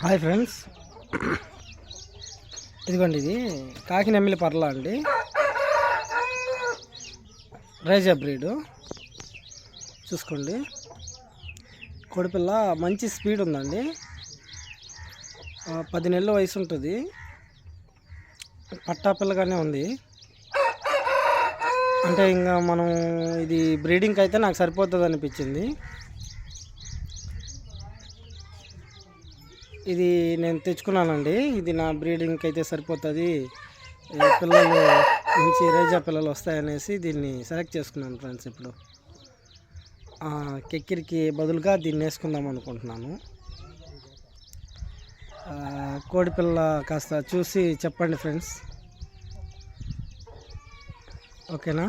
Hi friends. ఇదిగోండి ఇది. కాకినెమ్మిలి పర్ల అండి. రైజా బ్రీడు. చూసుకోండి. కోడిపిల్ల మంచి స్పీడ్ ఉందండి. పది నెలల వయసు ఉంటుంది. పట్టాపిల్లగానే ఉంది. అంటే ఇంకా మనం ఇది బ్రీడింగ్కి అయితే నాకు సరిపోతుంది అనిపించింది ఇది నేను తెచ్చుకున్నానండి. ఇది నా బ్రీడింగ్కి అయితే సరిపోతుంది. పిల్లలు మంచి రేజా పిల్లలు వస్తాయనేసి దీన్ని సెలెక్ట్ చేసుకున్నాను ఫ్రెండ్స్ ఇప్పుడు. కెక్కిరికి బదులుగా దీన్ని వేసుకుందాం అనుకుంటున్నాను. కోడి పిల్ల కాస్త చూసి చెప్పండి ఫ్రెండ్స్. ఓకేనా?